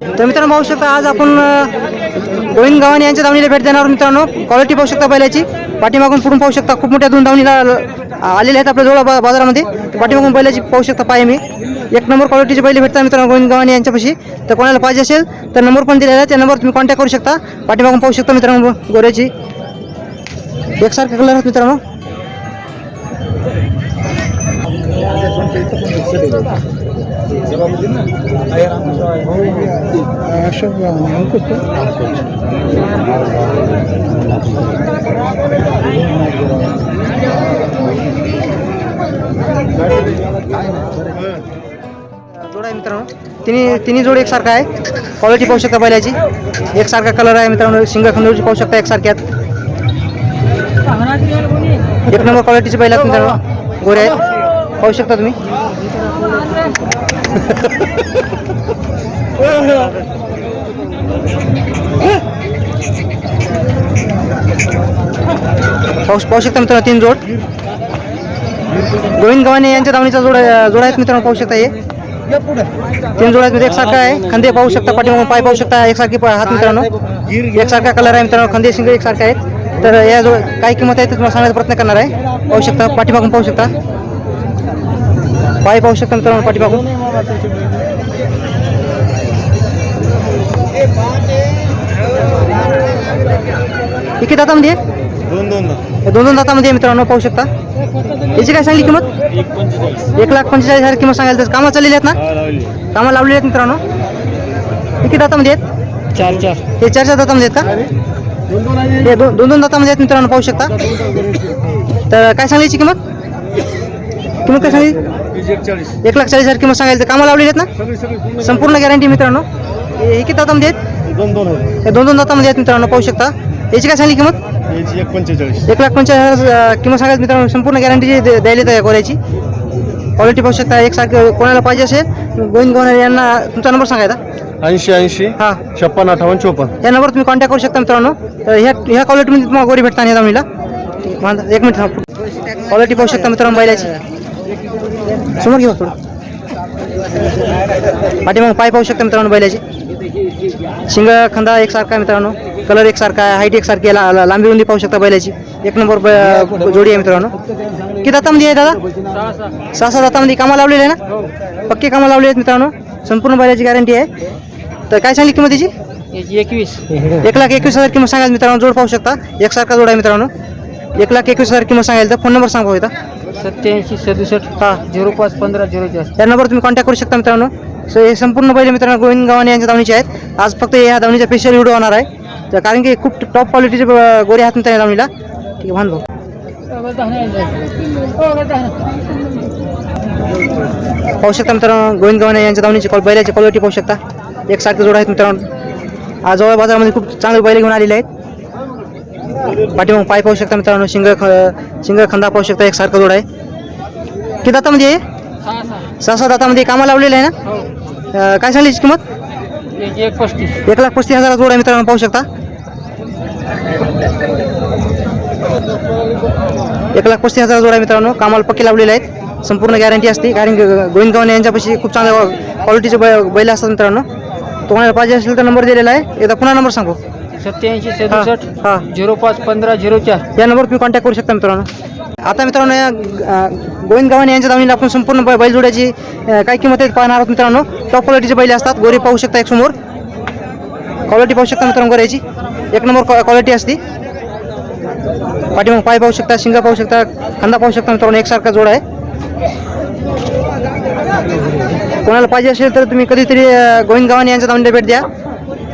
तर मित्रांनो पाहू शकता आज आपण गोविंद गव्हाणे यांच्या दावणीला भेट देणार मित्रांनो. क्वालिटी पाहू शकता बैलाची पाठीमागून पुढून पाहू शकता खूप मोठ्या दोन दावणीला आलेल्या आलेले आहेत आपल्या जवळ बाजारामध्ये. पाठीमागून बैलाची पाहू शकता पाय मी. एक नंबर क्वालिटीची बैल भेटतात मित्रांनो गोविंद गव्हाणे यांच्यापाशी. तर कोणाला पाहिजे असेल तर नंबर पण दिलेला आहे. त्या नंबर तुम्ही कॉन्टॅक्ट करू शकता. पाठीमागून पाहू शकता मित्रांनो गोऱ्याची. एकसारखे कलर आहेत मित्रांनो. जोड आहे मित्रांनो तिन्ही तिन्ही जोड एकसारखा आहे क्वालिटी पाहू शकता बैलाची एकसारखा कलर आहे मित्रांनो सिंग खंडोची पाहू शकता एकसारख्यात एक नंबर क्वालिटीचे बैल आहेत मित्रांनो गोरे। आहेत पाहू शकता तुम्ही? पाहू पाहू शकता मित्रांनो तीन जोड. गोविंद गव्हाणे यांच्या दावणीचा जोड जोड आहेत मित्रांनो पाहू शकता हे. तीन जोड आहेत एकसारखा आहे. खंदे पाहू शकता पाठीमागून पाय पाहू शकता एकसारखी पा- हात मित्रांनो. एकसारखा कलर आहे मित्रांनो खंदे शिंग एकसारखे आहेत. तर या जो काय किंमत आहे ते तुम्हाला सांगण्याचा प्रयत्न करणार आहे. पाहू शकता पाठीमागून पाहू शकता. पाय पाहू शकता मित्रांनो पाठीमागून किती दातामध्ये? दोन दोन दोन दोन दातामध्ये मित्रांनो पाहू शकता. याची काय सांगली किंमत? एक लाख पंचेचाळीस हजार किंमत सांगायला तर कामं चाललेली आहेत ना? हा लावली कामं लावलेली आहेत मित्रांनो. किती दातामध्ये आहेत? चार चार. हे चार चार दातामध्ये आहेत का? हे दोन दोन दोन दातामध्ये आहेत मित्रांनो पाहू शकता. तर काय सांगायची किंमत? किंमत काय सांगली? एक एक लाख चाळीस हजार किंमत सांगायला तर कामं लावलेली आहेत ना? संपूर्ण गॅरंटी मित्रांनो. हे किती दातामध्ये आहेत? दोन दोन हे दोन दोन दातामध्ये आहेत मित्रांनो पाहू शकता. याची काय सांगली किंमत? एक पंचेचाळीस. एक लाख पंचेचाळीस हजार किंमत सांगायचं मित्रांनो संपूर्ण गॅरंटीची दे- द्यायला आहे गोऱ्याची क्वालिटी पाहू शकता एकसारखं कोणाला पाहिजे असेल गोविंद गोवाने यांना तुमचा नंबर सांगायचा. ऐंशी ऐंशी हां. छप्पन अठ्ठावन्न चोपन्न. या नंबर तुम्ही कॉन्टॅक्ट करू शकता मित्रांनो. तर ह्या ह्या क्वालिटीमध्ये तुम्हाला गोरी भेटता दामणीला माझा- एक मिनिट क्वालिटी पाहू शकता मित्रांनो बैलाची. समोर घेऊ थोडं. पाठीमाग पाय पाहू शकता मित्रांनो बैलाची. शिंग खंदा एकसारखा आहे मित्रांनो. कलर एकसारखा आहे हाईट एकसारखी आहे ला- ला- लांबी रुंदी पाहू शकता बैलाची. एक नंबर जोडी आहे मित्रांनो. किती दातामध्ये आहे दादा? सहा सहा दातामध्ये कामा लावलेली आहे ना? पक्के कामं लावले आहेत मित्रांनो. संपूर्ण बैलाची गॅरंटी आहे. तर काय सांगली किंमत त्याची एकवीस. एक लाख एकवीस हजार किंमत सांगायला मित्रांनो जोड पाहू शकता. एकसारखा जोड आहे मित्रांनो. एक लाख एकवीस हजार किंमत सांगायला तर फोन नंबर सांगा होता सत्याऐंशी सदुसष्ट हा झिरो पाच पंधरा झिरो चार. या नंबर तुम्ही कॉन्टॅक्ट करू शकता मित्रांनो. सो हे संपूर्ण बैल मित्रांनो गोविंद गव्हाणे यांच्या धावणीचे आहेत. आज फक्त या धावणीचा स्पेशल व्हिडिओ होणार आहे. तर कारण की खूप टॉप क्वालिटीचे गोरे आहेत मित्रांनो या ठीक आहे भान भाऊ. पाहू शकता मित्रांनो गोविंद गव्हाणे यांच्या धावणीची कॉल बैलाची क्वालिटी पाहू शकता. एकसारखे जोड आहेत मित्रांनो. आज जवळ बाजारामध्ये खूप चांगले बैल घेऊन आलेले आहेत. पाठीमाग पाय पाहू शकता मित्रांनो शिंग ख शिंग खंदा पाहू शकता एकसारखं जोड आहे. किती दातामध्ये आहे सहा सहा दातामध्ये कामा लावलेलं आहे ना? अं, काय सांगली किंमत? एक पस्तीस. एक लाख पस्तीस हजार जोड आहे मित्रांनो पाहू शकता. एक लाख पस्तीस हजार जोड आहे मित्रांनो कामाला पक्के लावलेले आहेत. संपूर्ण गॅरंटी असते कारण की गोविंद गव्हाणे यांच्यापाशी खूप चांगल्या क्वालिटीचे बै बैल असतात मित्रांनो. तुम्हाला पाहिजे असेल तर नंबर दिलेला आहे. एकदा पुन्हा नंबर सांगू. सत्याऐंशी सदुसष्ट हां झिरो पाच पंधरा झिरो चार. या नंबर तुम्ही कॉन्टॅक्ट करू शकता मित्रांनो. आता मित्रांनो या अं, गोविंद गव्हाणे यांच्या दावणीला आपण संपूर्ण बै- बैलजोड्याची अं, काय किंमत आहे पाहणार आहोत मित्रांनो. टॉप क्वालिटीचे बैल असतात. गोरी पाहू शकता एक समोर. क्वालिटी पाहू शकता मित्रांनो गोऱ्याची एक नंबर क्वालिटी असते. पाठीमाग पाय पाहू शकता शिंगा पाहू शकता खांदा पाहू शकता मित्रांनो. एकसारखा जोड आहे. कोणाला पाहिजे असेल तर तुम्ही कधीतरी अं, गोविंद गव्हाणे यांच्या दावणीला भेट द्या.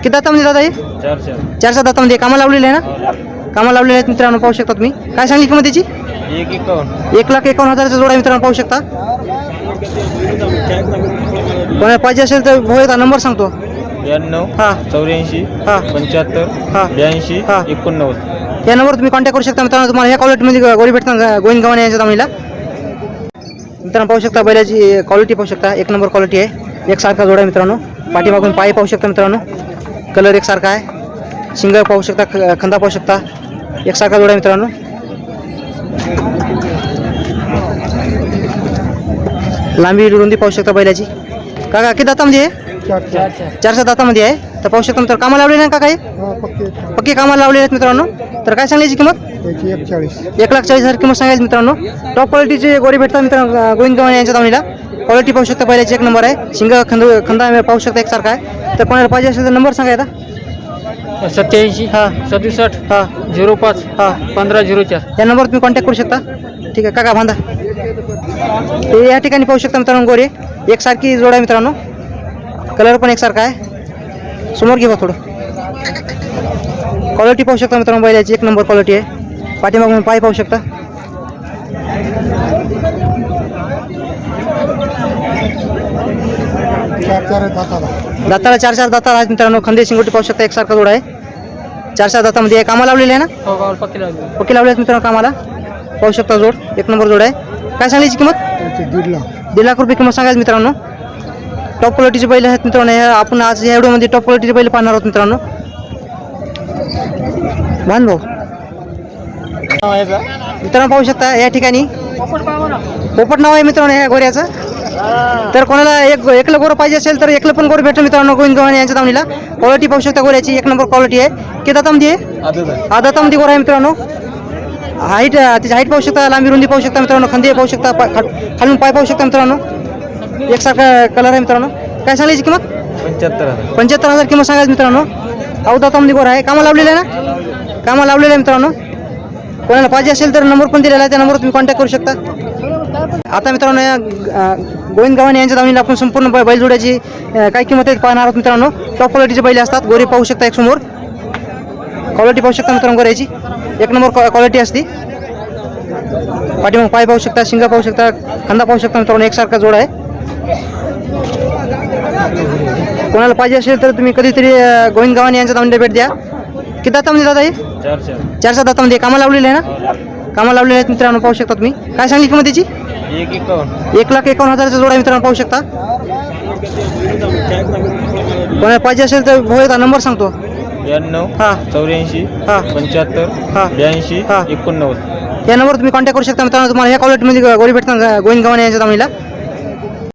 किती दातामध्ये दादा हे? चार चार. दातामध्ये. कामा लावलेले आहे ना? कामा लावलेले आहेत मित्रांनो पाहू शकता तुम्ही. काय सांगली किंमत त्याची एक लाख एकावन्न हजाराचा जोडा मित्रांनो पाहू शकता. कोणाला पाहिजे असेल तर एकदा नंबर सांगतो. ब्याण्णव हां. चौऱ्याऐंशी हां. पंच्याहत्तर हां. ब्याऐंशी हां. एकोणनव्वद. या नंबर तुम्ही कॉन्टॅक्ट करू शकता मित्रांनो. तुम्हाला ह्या क्वालिटीमध्ये गोळी भेटतात गोविंद गव्हाणे यांच्या दामणीला मित्रांनो पाहू शकता बैलाची क्वालिटी पाहू शकता. एक नंबर क्वालिटी आहे. एकसारखा जोडा मित्रांनो. पाठीमागून पाय पाहू शकता मित्रांनो. कलर एकसारखा आहे. शिंग पाहू शकता ख- खंदा पाहू शकता. एकसारखा जोडा मित्रांनो. लांबी रुंदी पाहू शकता बैलाची. काका किती दातामध्ये आहे? चार चार चारच्या दातामध्ये आहे. तर पाहू शकता मित्रांनो कामाला लावलेले नाही का काही? पक्के कामाला लावलेले आहेत मित्रांनो. तर काय सांगायची किंमत? एक लाख चाळीस हजार किंमत सांगायची मित्रांनो. टॉप क्वालिटीचे गोरे भेटतात मित्रांनो गोविंद गव्हाणे यांच्या दावणीला क्वालिटी पाहू शकता पहिल्याची एक नंबर आहे. शिंग खंद खंदा पाहू शकता एकसारखा आहे. तर कोणाला पाहिजे असेल तर नंबर सांगा आता सत्याऐंशी हां. सदुसष्ट हां. झिरो पाच हां. पंधरा झिरो चार. या नंबरवर तुम्ही कॉन्टॅक्ट करू शकता. ठीक आहे काका बांधा. ते या ठिकाणी पाहू शकता मित्रांनो गोरे. एकसारखी जोड आहे मित्रांनो. कलर पण एकसारखा आहे. समोर घेवा थोडं. क्वालिटी पाहू शकता मित्रांनो बैलाची. एक नंबर क्वालिटी आहे. पाठीमागून पाय पाहू शकता. चार चार दाताला. दाताला चार चार दाता आहेत मित्रांनो. खंदे शिंगोटी पाहू शकता एकसारखा जोड आहे. चार चार दातामध्ये. कामाला लावलेले आहे ना? हो पक्की लावले. आहेत मित्रांनो कामाला. पाहू शकता जोड. एक नंबर जोड आहे. काय सांगायची किंमत? दीड लाख. दीड लाख रुपये किंमत सांगायचं मित्रांनो. टॉप क्वालिटीचे बैल आहेत मित्रांनो. हे आपण आज या व्हिडिओमध्ये टॉप क्वालिटीचे बैल पाहणार आहोत मित्रांनो. भान भाऊ मित्रांनो पाहू शकता या ठिकाणी पोपट नाव आहे मित्रांनो ह्या गोऱ्याचं. तर कोणाला एक एकलं गोरं पाहिजे असेल तर एकलं पण गोरं भेटतं मित्रांनो गोविंद गव्हाणे यांच्या दावणीला क्वालिटी पाहू शकता गोऱ्याची एक नंबर क्वालिटी आहे. किती दातामध्ये आहे? हा दातामध्ये गोरा आहे मित्रांनो. हाईट त्याची हाईट पाहू शकता लांबी रुंदी पाहू शकता मित्रांनो खंदे पाहू शकता खालून पाय पाहू शकता मित्रांनो. एकसारखा कलर आहे मित्रांनो. काय सांगायची किंमत? पंच्याहत्तर हजार. पंच्याहत्तर हजार किंमत सांगायची मित्रांनो. अहो दातामध्ये गोरा आहे. कामाला लावलेलं आहे ना? कामाला लावलेलं आहे मित्रांनो. कोणाला पाहिजे असेल तर नंबर पण दिलेला आहे त्या नंबरवर तुम्ही कॉन्टॅक्ट करू शकता. आता मित्रांनो या गोविंद गव्हाणे यांच्या दावणीला आपण संपूर्ण बैल बैलजोड्याची काय किंमत आहे पाहणार आहोत मित्रांनो. टॉप क्वालिटीचे बैल असतात गोरी पाहू शकता एक समोर. क्वालिटी पाहू शकता मित्रांनो गोऱ्याची. एक नंबर क्वालिटी असते. पाठीमाग पाय पाहू शकता शिंगा पाहू शकता खांदा पाहू शकता मित्रांनो एकसारखा जोड आहे. कोणाला पाहिजे असेल तर तुम्ही कधीतरी गोविंद गव्हाणे यांच्या दावणीला भेट द्या. किती दाता म्हणजे दादा हे चार चारच्या दातामध्ये कामाला लावलेले आहे ना? कामाला लावलेले. आहेत मित्रांनो पाहू शकता तुम्ही. काय सांगली किंमत त्याची एक लाख एकावन्न हजाराचा जोडा आहे मित्रांनो पाहू शकता. कोणाला पाहिजे असेल तर भाऊ नंबर सांगतो. ब्याण्णव हां. चौऱ्याऐंशी हां. पंच्याहत्तर हां. ब्याऐंशी हां. एकोणनव्वद. या नंबरवर तुम्ही कॉन्टॅक्ट करू शकता मित्रांनो तुम्हाला ह्या क्वालिटीमध्ये गोळी भेटतात गोविंद गव्हाणे यांच्या दामणीला